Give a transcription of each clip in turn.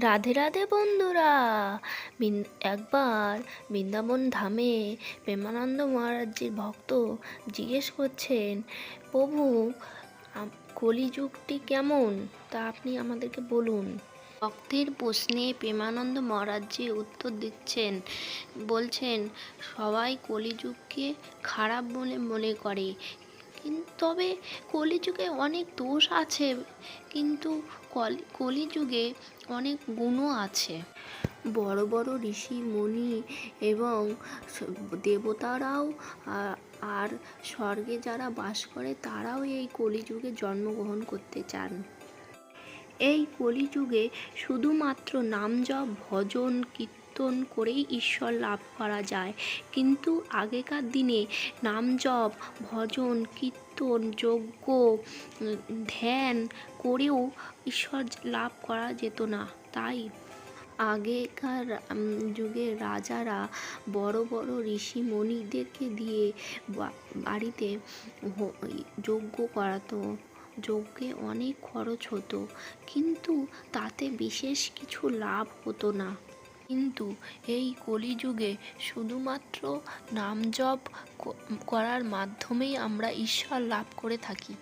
রাধে রাধে বন্ধুরা। একবার বৃন্দাবন ধামে প্রেমানন্দ মহারাজজির ভক্ত জিজ্ঞেস করছেন, প্রভু কলিযুগটি কেমন? তা আপনি আমাদেরকে বলুন। ভক্তের প্রশ্নে প্রেমানন্দ মহারাজজি উত্তর দিচ্ছেন, বলছেন, সবাই কলিযুগকে খারাপ বলে মনে করে। তবে কলিযুগে অনেক দোষ আছে, কিন্তু কলি, কলিযুগে অনেক গুণও আছে। বড় বড় ঋষি, মুনি এবং দেবতারাও আর স্বর্গে যারা বাস করে, তারাও এই কলিযুগে জন্মগ্রহণ করতে চান। এই কলিযুগে শুধুমাত্র নাম জপ ভজন, কীর্তন করেই ঈশ্বর লাভ করা যায়। কিন্তু আগেকার দিনে নাম জপ ভজন, কীর্তন, যজ্ঞ, ধ্যান করেও ঈশ্বর লাভ করা যেত না। তাই আগেকার যুগের রাজারা বড় বড় ঋষি মণিদেরকে দিয়ে বাড়িতে যজ্ঞ করাতো। যজ্ঞে অনেক খরচ হতো, কিন্তু তাতে বিশেষ কিছু লাভ হতো না। কিন্তু এই কলিযুগে শুধুমাত্র নাম জপ করার মাধ্যমেই আমরা ঈশ্বর লাভ করে থাকি।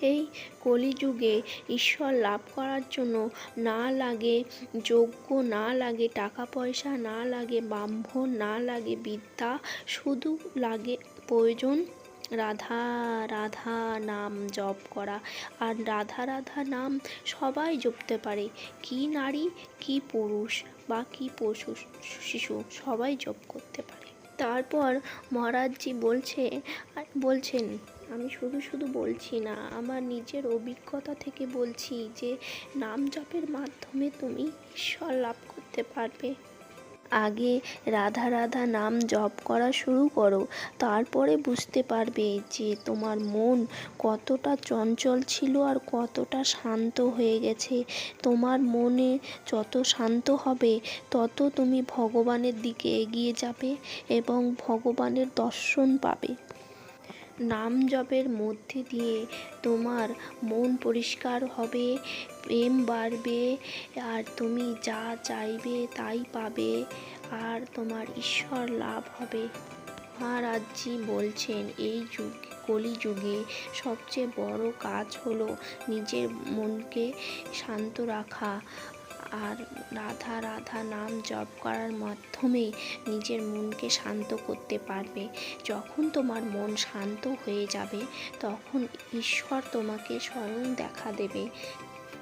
এই কলিযুগে ঈশ্বর লাভ করার জন্য না লাগে যজ্ঞ, না লাগে টাকা পয়সা না লাগে ব্রাহ্মণ, না লাগে বিদ্যা, শুধু লাগে প্রয়োজন রাধা রাধা নাম জপ করা। আর রাধা রাধা নাম সবাই জপতে পারে। কি নারী, কি পুরুষ বা কি পশু, শিশু সবাই জপ করতে পারে। তারপর মহারাজজি বলছে বলছেন, আমি শুধু শুধু বলছি না, আমার নিজের অভিজ্ঞতা থেকে বলছি যে, নাম জপের মাধ্যমে তুমি ঈশ্বর লাভ করতে পারবে। আগে রাধা রাধা নাম জপ করা শুরু করো, তারপরে বুঝতে পারবে যে তোমার মন কতটা চঞ্চল ছিল আর কতটা শান্ত হয়ে গেছে। তোমার মনে যত শান্ত হবে, তত তুমি ভগবানের দিকে এগিয়ে যাবে এবং ভগবানের দর্শন পাবে। নাম জপের মধ্যে দিয়ে তোমার মন পরিষ্কার হবে, প্রেম বাড়বে, আর তুমি যা চাইবে তাই পাবে, আর তোমার ঈশ্বর লাভ হবে। মহারাজজি বলছেন, এই যুগ, কলিযুগে সবচেয়ে বড় কাজ হলো নিজের মনকে শান্ত রাখা। আর রাধা রাধা নাম জপ করার মাধ্যমে নিজের মনকে শান্ত করতে পারবে। যখন তোমার মন শান্ত হয়ে যাবে, তখন ঈশ্বর তোমাকে স্বয়ং দেখা দেবে।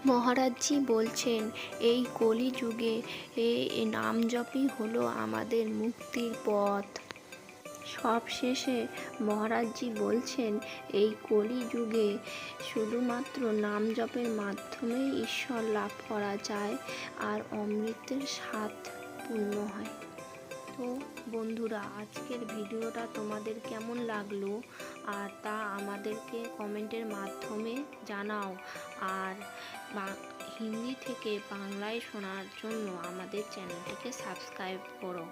মহারাজজি বলছেন, এই কলিযুগে এ নাম জপই হলো আমাদের মুক্তির পথ। সবশেষে মহারাজজি বলছেন, এই কলিযুগে শুধুমাত্র নাম জপের মাধ্যমেই ঈশ্বর লাভ করা যায় আর অমৃতের স্বাদ পূর্ণ হয়। তো বন্ধুরা, আজকের ভিডিওটা তোমাদের কেমন লাগল আর তা আমাদেরকে কমেন্টের মাধ্যমে জানাও। আর হিন্দি থেকে বাংলায় শোনার জন্য আমাদের চ্যানেলটিকে সাবস্ক্রাইব করো।